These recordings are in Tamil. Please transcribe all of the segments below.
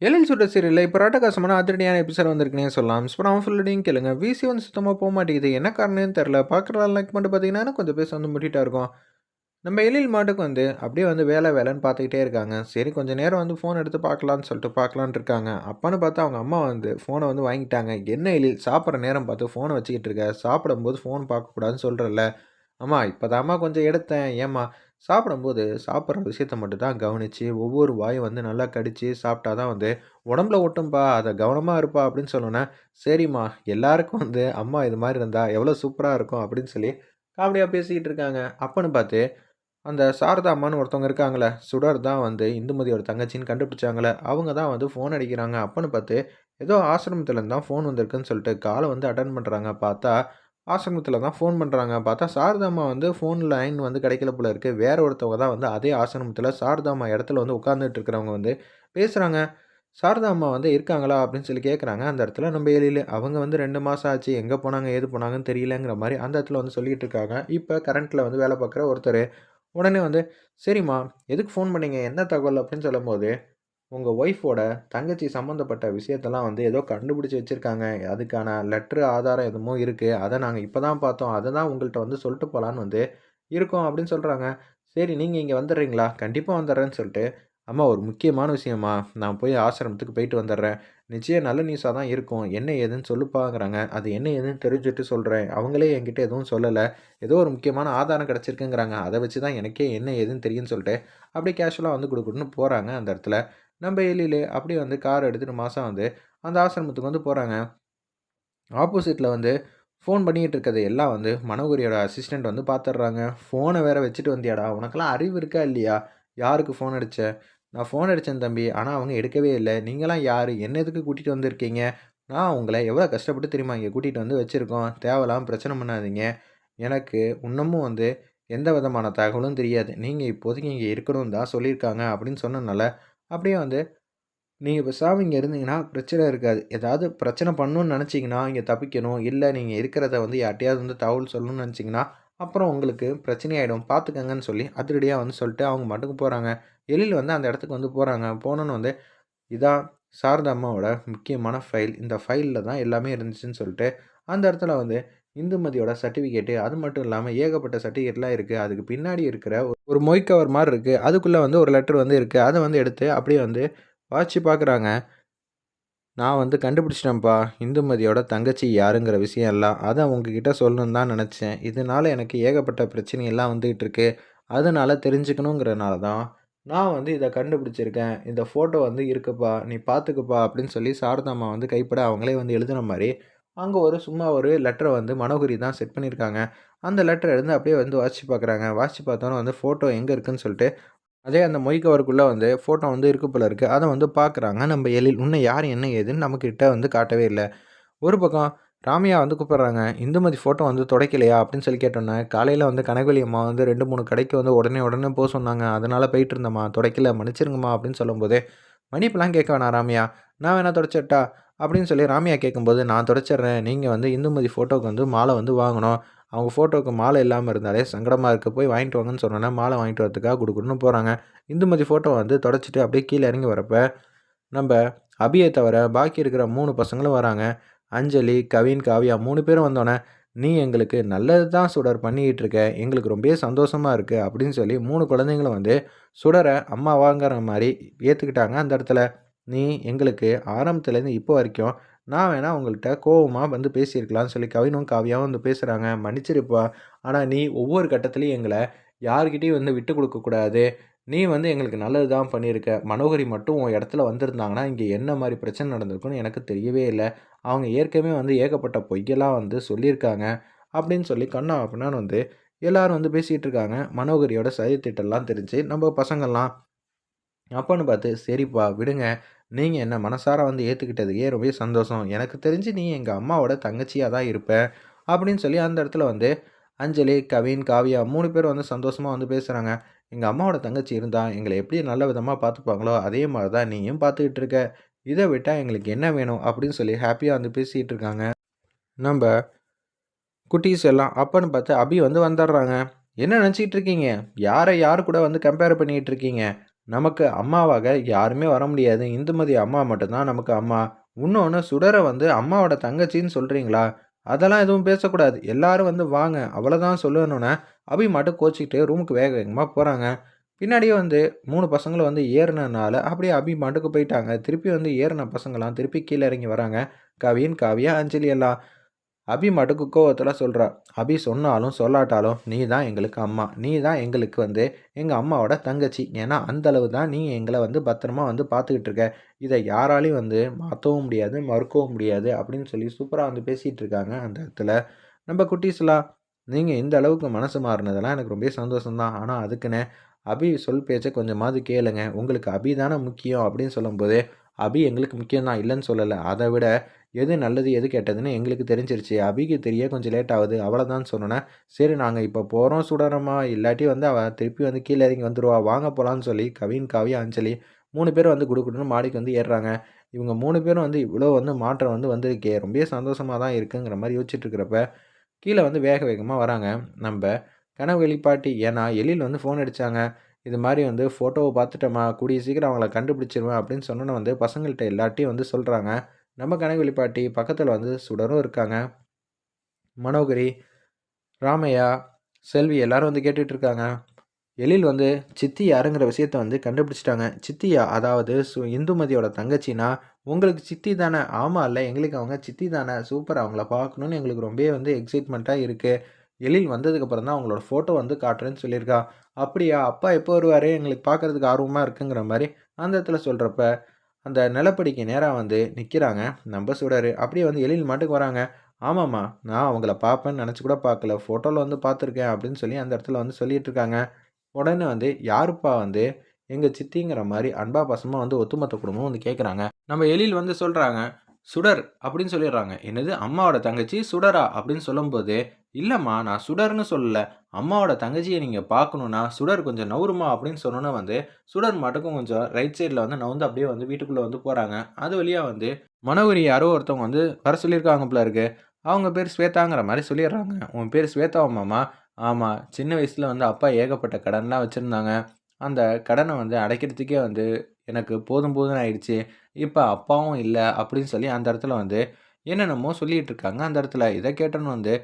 எழில் சுட்ட சீரியலில் இப்போ ராட்டகாசமான அதிரடியான எபிசோட் வந்திருக்குனே சொல்லலாம். இப்போ நான் ஃபுல்லடையும் கேளுங்க. விசி வந்து சுத்தமாக போக மாட்டேங்குது. என்ன காரணம்னு தெரில பார்க்குற லைக் மட்டும் பார்த்தீங்கன்னா கொஞ்சம் பேச வந்து முட்டிகிட்டா இருக்கும். நம்ம எழில் மாட்டுக்கு வந்து அப்படியே வந்து வேலை வேலைன்னு பார்த்துக்கிட்டே இருக்காங்க. சரி கொஞ்சம் நேரம் வந்து ஃபோன் எடுத்து பார்க்கலான்னு சொல்லிட்டு பார்க்கலான்னு இருக்காங்க. அப்பான்னு பார்த்தா அவங்க அம்மா வந்து ஃபோனை வந்து வாங்கிட்டாங்க. என்ன எழில்? சாப்பிட்ற நேரம் பார்த்து ஃபோனை வச்சுக்கிட்டு இருக்க. சாப்பிடும்போது ஃபோன் பார்க்கக்கூடாதுன்னு சொல்கிறல்ல அம்மா இப்போ கொஞ்சம் எடுத்தேன். ஏம்மா? சாப்பிடும்போது சாப்பிட்ற விஷயத்த மட்டும் தான் கவனித்து ஒவ்வொரு வாயும் வந்து நல்லா கடித்து சாப்பிட்டா தான் வந்து உடம்புல ஒட்டும்பா அதை கவனமாக இருப்பா அப்படின்னு சொன்னோன்னே சரிம்மா எல்லாருக்கும் வந்து அம்மா இது மாதிரி இருந்தால் எவ்வளோ சூப்பராக இருக்கும் அப்படின்னு சொல்லி காமெடியாக பேசிக்கிட்டு இருக்காங்க. அப்பன்னு பார்த்து அந்த சாரதா அம்மான்னு ஒருத்தவங்க இருக்காங்களே சுடர் தான் வந்து இந்துமதியோட தங்கச்சின்னு கண்டுபிடிச்சாங்களே அவங்க தான் வந்து ஃபோன் அடிக்கிறாங்க. அப்பன்னு பார்த்து ஏதோ ஆசிரமத்துலேருந்து தான் ஃபோன் வந்திருக்குன்னு சொல்லிட்டு காலை வந்து அட்டன் பண்ணுறாங்க பார்த்தா ஆசிரமத்தில் தான் ஃபோன் பண்ணுறாங்க பார்த்தா சாரதாம்மா வந்து ஃபோன் லைன் வந்து கிடைக்கல போல இருக்குது வேற ஒருத்தவங்க தான் வந்து அதே ஆசிரமத்தில் சாரதாம்மா இடத்துல வந்து உட்காந்துட்டு இருக்கிறவங்க வந்து பேசுகிறாங்க சாரதாம்மா வந்து இருக்காங்களா அப்படின்னு சொல்லி கேட்குறாங்க அந்த இடத்துல நம்ம எழில் அவங்க வந்து ரெண்டு மாதம் ஆச்சு. எங்கே போனாங்க ஏது போனாங்கன்னு தெரியலங்கிற மாதிரி அந்த இடத்துல வந்து சொல்லிகிட்டு இருக்காங்க. இப்போ கரண்ட்டில் வந்து வேலை பார்க்குற ஒருத்தர் உடனே வந்து சரிம்மா எதுக்கு ஃபோன் பண்ணீங்க? என்ன தகவல்? அப்படின்னு சொல்லும்போது உங்கள் ஒய்ஃபோட தங்கச்சி சம்மந்தப்பட்ட விஷயத்தெல்லாம் வந்து ஏதோ கண்டுபிடிச்சி வச்சுருக்காங்க. அதுக்கான லெட்ரு ஆதாரம் எதுமோ இருக்குது அதை நாங்கள் இப்போ தான் பார்த்தோம். அதை தான் உங்கள்கிட்ட வந்து சொல்லிட்டு போகலான்னு வந்து இருக்கோம் அப்படின்னு சொல்கிறாங்க சரி நீங்கள் இங்கே வந்துடுறீங்களா? கண்டிப்பாக வந்துடுறேன்னு சொல்லிட்டு அம்மா ஒரு முக்கியமான விஷயமா நான் போய் ஆசிரமத்துக்கு போயிட்டு வந்துடுறேன். நிச்சயம் நல்ல நியூஸாக தான் இருக்கும். என்ன ஏதுன்னு சொல்லுப்பாங்கிறாங்க. அது என்ன ஏதுன்னு தெரிஞ்சுட்டு சொல்கிறேன் அவங்களே என்கிட்ட எதுவும் சொல்லலை. ஏதோ ஒரு முக்கியமான ஆதாரம் கிடச்சிருக்குங்கிறாங்க. அதை வச்சு தான் எனக்கே என்ன ஏதுன்னு தெரியும்னு சொல்லிட்டு அப்படியே கேஷுவலாக வந்து கொடுக்கணும்னு போகிறாங்க அந்த இடத்துல. நம்ம எழிலே அப்படியே வந்து கார் எடுத்துகிட்டு மாதம் வந்து அந்த ஆசிரமத்துக்கு வந்து போகிறாங்க ஆப்போசிட்டில் வந்து ஃபோன் பண்ணிகிட்டு இருக்கிறது எல்லாம் வந்து மனோகுரியோட அசிஸ்டண்ட் வந்து பார்த்துட்றாங்க ஃபோனை வேறு வச்சுட்டு வந்தியாடா உனக்கெல்லாம் அறிவு இருக்கா இல்லையா? யாருக்கு ஃபோன் அடித்த நான் ஃபோன் அடித்தேன் தம்பி ஆனால் அவங்க எடுக்கவே இல்லை. நீங்களாம் யார்? என்ன எதுக்கு கூட்டிகிட்டு வந்திருக்கீங்க? நான் உங்களை எவ்வளோ கஷ்டப்பட்டு தெரியுமா இங்கே கூட்டிகிட்டு வந்து வச்சுருக்கோம். தேவையில்லாமல் பிரச்சனை பண்ணாதீங்க. எனக்கு இன்னமும் வந்து எந்த விதமான தகவலும் தெரியாது. நீங்கள் இப்போதைக்கு இங்கே இருக்கணும் தான் சொல்லியிருக்காங்க அப்படின்னு சொன்னனால அப்படியே வந்து நீங்கள் பேசாமல் இங்கே இருந்தீங்கன்னா பிரச்சனை இருக்காது. ஏதாவது பிரச்சனை பண்ணணும்னு நினச்சிங்கன்னா இங்கே தப்பிக்கணும். இல்லை நீங்கள் இருக்கிறத வந்து யார்ட்டையாவது வந்து தகவல் சொல்லணும்னு நினச்சிங்கன்னா அப்புறம் உங்களுக்கு பிரச்சனையாயிடும். பார்த்துக்கங்கன்னு சொல்லி அதிரடியாக வந்து சொல்லிட்டு அவங்க மட்டுக்கு போகிறாங்க எழில் வந்து அந்த இடத்துக்கு வந்து போகிறாங்க போனோன்னு வந்து இதான் சாரதா அம்மாவோட முக்கியமான ஃபைல். இந்த ஃபைலில் தான் எல்லாமே இருந்துச்சுன்னு சொல்லிட்டு அந்த இடத்துல வந்து இந்துமதியோட சர்டிஃபிகேட்டு அது மட்டும் இல்லாமல் ஏகப்பட்ட சர்டிஃபிகேட்லாம் இருக்குது அதுக்கு பின்னாடி இருக்கிற ஒரு மொய் கவர் மாதிரி இருக்குது அதுக்குள்ளே வந்து ஒரு லெட்டர் வந்து இருக்குது அதை வந்து எடுத்து அப்படியே வந்து வாட்சி பார்க்குறாங்க. நான் வந்து கண்டுபிடிச்சிட்டேன்ப்பா. இந்துமதியோட தங்கச்சி யாருங்கிற விஷயம் எல்லாம் அதை உங்ககிட்ட சொல்லணுன்னு தான் நினச்சேன். இதனால் எனக்கு ஏகப்பட்ட பிரச்சனையெல்லாம் வந்துகிட்டு இருக்கு. அதனால் தெரிஞ்சுக்கணுங்கிறனால தான் நான் வந்து இதை கண்டுபிடிச்சிருக்கேன். இந்த ஃபோட்டோ வந்து இருக்குப்பா. நீ பார்த்துக்குப்பா அப்படின்னு சொல்லி சாரதாம்மா வந்து கைப்பட அவங்களே வந்து எழுதுன மாதிரி அங்கே ஒரு சும்மா ஒரு லெட்டரை வந்து மனோகரி தான் செட் பண்ணியிருக்காங்க அந்த லெட்டர் எழுந்து அப்படியே வந்து வாசிச்சு பார்க்குறாங்க வாசித்து பார்த்தோன்னே வந்து ஃபோட்டோ எங்கே இருக்குன்னு சொல்லிட்டு அதே அந்த மொய் கவருக்குள்ளே வந்து ஃபோட்டோ வந்து இருக்கு போல இருக்குது அதை வந்து பார்க்குறாங்க நம்ம எழில் இன்னும் யார் என்ன ஏதுன்னு நம்மக்கிட்ட வந்து காட்டவே இல்லை. ஒரு பக்கம் ராமியா வந்து கூப்பிட்றாங்க. இந்துமதி ஃபோட்டோ வந்து துடைக்கலையா அப்படின்னு சொல்லி கேட்டோன்னே காலையில் வந்து கனகவலி அம்மா வந்து ரெண்டு மூணு கடைக்கு வந்து உடனே உடனே போக சொன்னாங்க. அதனால் போயிட்டு இருந்தம்மா. துடைக்கல மன்னிச்சிருங்கம்மா அப்படின்னு சொல்லும்போது மன்னிப்பெல்லாம் கேட்க வேணாம் ராமியா. நான் வேணா துடைச்சிட்டா அப்படின்னு சொல்லி ராமியா கேட்கும்போது நான் தொடச்சிட்றேன். நீங்கள் வந்து இந்துமதி ஃபோட்டோவுக்கு வந்து மாலை வந்து வாங்கணும். அவங்க ஃபோட்டோவுக்கு மாலை இல்லாமல் இருந்தாலே சங்கடமாக இருக்க. போய் வாங்கிட்டு வாங்கன்னு சொன்னோன்னே மாலை வாங்கிட்டு வரதுக்காக கொடுக்கணும்னு போகிறாங்க இந்துமதி ஃபோட்டோ வந்து தொடச்சிட்டு அப்படியே கீழே இறங்கி வரப்போ நம்ம அபியை தவிர பாக்கி இருக்கிற மூணு பசங்களும் வராங்க. அஞ்சலி கவின் காவியா மூணு பேரும் வந்தோடனே நீ எங்களுக்கு நல்லது தான் சுடர் பண்ணிக்கிட்டு இருக்க. எங்களுக்கு ரொம்ப சந்தோஷமாக இருக்குது அப்படின்னு சொல்லி மூணு குழந்தைங்களும் வந்து சுடரை அம்மாவாங்கிற மாதிரி ஏற்றுக்கிட்டாங்க அந்த இடத்துல. நீ எங்களுக்கு ஆரம்பத்துலேருந்து இப்போ வரைக்கும் நான் வேணால் உங்கள்கிட்ட கோவமாக வந்து பேசியிருக்கலாம்னு சொல்லி கவினும் காவியாவும் வந்து பேசுகிறாங்க மன்னிச்சிருப்பா. ஆனால் நீ ஒவ்வொரு கட்டத்துலேயும் எங்களை யார்கிட்டையும் வந்து விட்டு கொடுக்கக்கூடாது நீ வந்து எங்களுக்கு நல்லது தான் பண்ணியிருக்க. மனோகரி மட்டும் உன் இடத்துல வந்திருந்தாங்கன்னா இங்கே என்ன மாதிரி பிரச்சனை நடந்திருக்குன்னு எனக்கு தெரியவே இல்லை. அவங்க ஏற்கனவே வந்து ஏகப்பட்ட பொய்யெல்லாம் வந்து சொல்லியிருக்காங்க அப்படின்னு சொல்லி கண்ணா அப்படின்னான்னு வந்து எல்லோரும் வந்து பேசிகிட்டு இருக்காங்க. மனோகரியோட சதித்திட்டெல்லாம் தெரிஞ்சு நம்ம பசங்கள்லாம் அப்போன்னு பார்த்து சரிப்பா விடுங்க. நீங்கள் என்னை மனசார வந்து ஏற்றுக்கிட்டதுக்கே ரொம்ப சந்தோஷம். எனக்கு தெரிஞ்சு நீ எங்கள் அம்மாவோட தங்கச்சியாக தான் இருப்ப அப்படின்னு சொல்லி அந்த இடத்துல வந்து அஞ்சலி கவின் காவியா மூணு பேர் வந்து சந்தோஷமாக வந்து பேசுகிறாங்க எங்கள் அம்மாவோட தங்கச்சி இருந்தால் எங்களை எப்படி நல்ல விதமாக பார்த்துப்பாங்களோ அதே மாதிரி தான் நீயும் பார்த்துக்கிட்டு இருக்க. இதை விட்டால் எங்களுக்கு என்ன வேணும்? அப்படின்னு சொல்லி ஹாப்பியாக வந்து பேசிகிட்டு இருக்காங்க. நம்ம குட்டீஸ் எல்லாம் அப்பன்னு பார்த்து அபி வந்து வந்துடுறாங்க. என்ன நினச்சிக்கிட்டு இருக்கீங்க? யாரை யார் கூட வந்து கம்பேர் பண்ணிகிட்டு இருக்கீங்க? நமக்கு அம்மாவாக யாருமே வர முடியாது. இந்துமதி அம்மா மட்டும்தான் நமக்கு அம்மா. இன்னொன்று சுடரை வந்து அம்மாவோட தங்கச்சின்னு சொல்கிறீங்களா அதெல்லாம் எதுவும் பேசக்கூடாது. எல்லாரும் வந்து வாங்க அவ்வளோதான் சொல்லணுன்னே அபி மட்டும் கோச்சிக்கிட்டு ரூமுக்கு வேக வேகமாக போகிறாங்க பின்னாடியே வந்து மூணு பசங்களை வந்து ஏறினனால அப்படியே அபி மாட்டுக்கு போயிட்டாங்க. திருப்பி வந்து ஏறின பசங்களாம் திருப்பி கீழே இறங்கி வராங்க. கவின் காவியா அஞ்சலி எல்லாம். அபி மட்டுக்கு கோவத்தில் சொல்கிறா அபி சொன்னாலும் சொல்லாட்டாலும் நீ தான் எங்களுக்கு அம்மா. நீ தான் எங்களுக்கு வந்து எங்கள் அம்மாவோட தங்கச்சி. ஏன்னா அந்தளவு தான் நீ எங்களை வந்து பத்திரமா வந்து பார்த்துக்கிட்டு இருக்க. இதை யாராலையும் வந்து மாற்றவும் முடியாது மறுக்கவும் முடியாது அப்படின்னு சொல்லி சூப்பராக வந்து பேசிகிட்டு இருக்காங்க அந்த இடத்துல. நம்ம குட்டீஸ்லாம் நீங்கள் இந்த அளவுக்கு மனசு மாறினதெல்லாம் எனக்கு ரொம்ப சந்தோஷம்தான் ஆனால் அதுக்குன்னு அபி சொல் பேச்சை கொஞ்சமாவது கேளுங்க. உங்களுக்கு அபி தானே முக்கியம் அப்படின்னு சொல்லும்போது அபி எங்களுக்கு முக்கியம் தான் இல்லைன்னு சொல்லலை. அதை விட எது நல்லது எது கெட்டதுன்னு எங்களுக்கு தெரிஞ்சிருச்சு. அபிக்கு தெரிய கொஞ்சம் லேட் ஆகுது. அவ்வளோதான் சொன்னோன்னே சரி நாங்கள் இப்போ போகிறோம் சுடறோமா இல்லாட்டி வந்து அவள் திருப்பி வந்து கீழே இறங்கி வந்துடுவா வாங்க போகலான்னு சொல்லி கவின் காவி அஞ்சலி மூணு பேர் வந்து கொடுக்கணும்னு மாடிக்கு வந்து ஏறுறாங்க. இவங்க மூணு பேரும் வந்து இவ்வளோ வந்து மாற்றம் வந்து வந்திருக்கே. ரொம்ப சந்தோஷமாக தான் இருக்குங்கிற மாதிரி யோசிச்சுட்டு இருக்கிறப்ப கீழே வந்து வேக வேகமாக வராங்க. நம்ம கனவு வெளிப்பாட்டி ஏன்னா எழில் வந்து ஃபோன் அடித்தாங்க இது மாதிரி வந்து ஃபோட்டோவை பார்த்துட்டோமா? கூடிய சீக்கிரம் அவங்கள கண்டுபிடிச்சிருவேன் அப்படின்னு சொன்னோன்னே வந்து பசங்கள்கிட்ட எல்லாட்டையும் வந்து சொல்கிறாங்க நம்ம கனவு பாட்டி பக்கத்தில் வந்து சுடரும் இருக்காங்க. மனோகரி ராமையா செல்வி எல்லாரும் வந்து கேட்டுட்ருக்காங்க எழில் வந்து சித்தி யாருங்கிற விஷயத்த வந்து கண்டுபிடிச்சிட்டாங்க. சித்தியா அதாவது சு இந்துமதியோட தங்கச்சினா உங்களுக்கு சித்தி தானே? ஆமாம் இல்லை எங்களுக்கு அவங்க சித்தி தானே? சூப்பர் அவங்கள பார்க்கணுன்னு எங்களுக்கு ரொம்பவே வந்து எக்ஸைட்மெண்ட்டாக இருக்குது எழில் வந்ததுக்கப்புறம் தான் அவங்களோட ஃபோட்டோ வந்து காட்டுறேன்னு சொல்லியிருக்கா. அப்படியா அப்பா எப்போ வருவார்? எங்களுக்கு பார்க்குறதுக்கு ஆர்வமாக இருக்குங்கிற மாதிரி அந்த இடத்துல சொல்கிறப்ப அந்த நிலப்படிக்கு நேராக வந்து நிற்கிறாங்க நம்ம சுடர். அப்படியே வந்து எழில் மாட்டுக்கு வராங்க. ஆமாம்மா நான் அவங்கள பார்ப்பேன்னு நினச்சி கூட பார்க்கல. ஃபோட்டோவில் வந்து பார்த்துருக்கேன் அப்படின்னு சொல்லி அந்த இடத்துல வந்து சொல்லிட்டு இருக்காங்க. உடனே வந்து யாருப்பா வந்து? எங்கள் சித்திங்கிற மாதிரி அன்பா பசமாக வந்து ஒத்துமொத்த குடும்பம் வந்து கேட்குறாங்க நம்ம எழில் வந்து சொல்கிறாங்க சுடர் அப்படின்னு சொல்லிடுறாங்க. என்னது? அம்மாவோட தங்கச்சி சுடரா? அப்படின்னு சொல்லும்போது இல்லைம்மா நான் சுடர்னு சொல்லலை. அம்மாவோட தங்கச்சியை நீங்கள் பார்க்கணுன்னா சுடர் கொஞ்சம் நவுருமா? அப்படின்னு சொன்னோன்னே வந்து சுடர் மட்டுக்கும் கொஞ்சம் ரைட் சைடில் வந்து நவுந்து அப்படியே வந்து வீட்டுக்குள்ளே வந்து போகிறாங்க அது வழியாக வந்து மனோகரி யாரோ ஒருத்தவங்க வந்து வர சொல்லியிருக்காங்க போல இருக்கு. அவங்க பேர் ஸ்வேதாங்கிற மாதிரி சொல்லிடுறாங்க. உன் பேர் ஸ்வேதாவாமாம்மா ஆமாம் சின்ன வயசில் வந்து அப்பா ஏகப்பட்ட கடன்லாம் வச்சுருந்தாங்க. அந்த கடனை வந்து அடைக்கிறதுக்கே வந்து எனக்கு போதும் போதும் ஆயிடுச்சு. இப்போ அப்பாவும் இல்லை அப்படின்னு சொல்லி அந்த இடத்துல வந்து என்னென்னமோ சொல்லிகிட்டு இருக்காங்க. அந்த இடத்துல இதை கேட்டோன்னு வந்து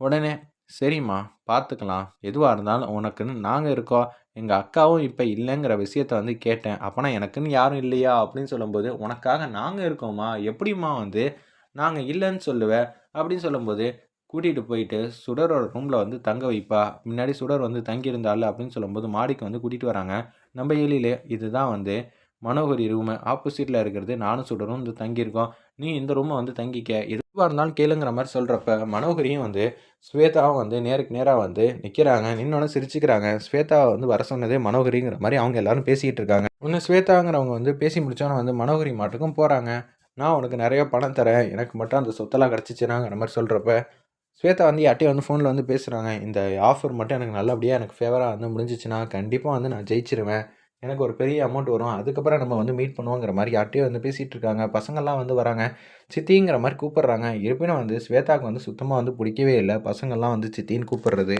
உடனே சரிம்மா பார்த்துக்கலாம் எதுவாக இருந்தாலும் உனக்குன்னு நாங்கள் இருக்கோம். எங்கள் அக்காவும் இப்போ இல்லைங்கிற விஷயத்த வந்து கேட்டேன். அப்போனா எனக்குன்னு யாரும் இல்லையா? அப்படின்னு சொல்லும்போது உனக்காக நாங்கள் இருக்கோம்மா. எப்படிம்மா வந்து நாங்கள் இல்லைன்னு சொல்லுவேன் அப்படின்னு சொல்லும்போது கூட்டிகிட்டு போயிட்டு சுடரோட ரூமில் வந்து தங்க வைப்பா. முன்னாடி சுடர் வந்து தங்கியிருந்தாள் அப்படின்னு சொல்லும்போது மாடிக்கு வந்து கூட்டிகிட்டு வராங்க. நம்ம எழிலே இதுதான் வந்து மனோகரி ரூமு ஆப்போசிட்டில் இருக்கிறது நானும் சுடரும் வந்து தங்கியிருக்கோம். நீ இந்த ரூமை வந்து தங்கிக்க. எதுவாக இருந்தாலும் கேளுங்கிற மாதிரி சொல்கிறப்ப மனோகரியும் வந்து ஸ்வேதாவும் வந்து நேருக்கு நேராக வந்து நிற்கிறாங்க நின்னோட சிரிச்சுக்கிறாங்க. ஸ்வேதாவை வந்து வர சொன்னதே மனோகரிங்கிற மாதிரி அவங்க எல்லாரும் பேசிக்கிட்டு இருக்காங்க. இன்னும் ஸ்வேதாங்கிறவங்க வந்து பேசி முடிச்சோன்னே வந்து மனோகரி மாட்டுக்கும் போகிறாங்க நான் உனக்கு நிறைய பணம் தரேன். எனக்கு மட்டும் அந்த சொத்தெல்லாம் கிடச்சிச்சுனாங்கிற மாதிரி சொல்கிறப்ப ஸ்வேதா வந்து யார்ட்டையும் வந்து ஃபோனில் வந்து பேசுகிறாங்க இந்த ஆஃபர் மட்டும் எனக்கு நல்லபடியாக எனக்கு ஃபேவராக வந்து முடிஞ்சிச்சுன்னா கண்டிப்பாக வந்து நான் ஜெயிச்சிருவேன். எனக்கு ஒரு பெரிய அமௌண்ட் வரும். அதுக்கப்புறம் நம்ம வந்து மீட் பண்ணுவோங்கிற மாதிரி யார்ட்டையும் வந்து பேசிகிட்டு இருக்காங்க பசங்கள்லாம் வந்து வராங்க. சித்திங்கிற மாதிரி கூப்பிட்றாங்க. இருப்பினும் வந்து ஸ்வேதாவுக்கு வந்து சுத்தமாக வந்து பிடிக்கவே இல்லை. பசங்கள்லாம் வந்து சித்தின்னு கூப்பிட்றது.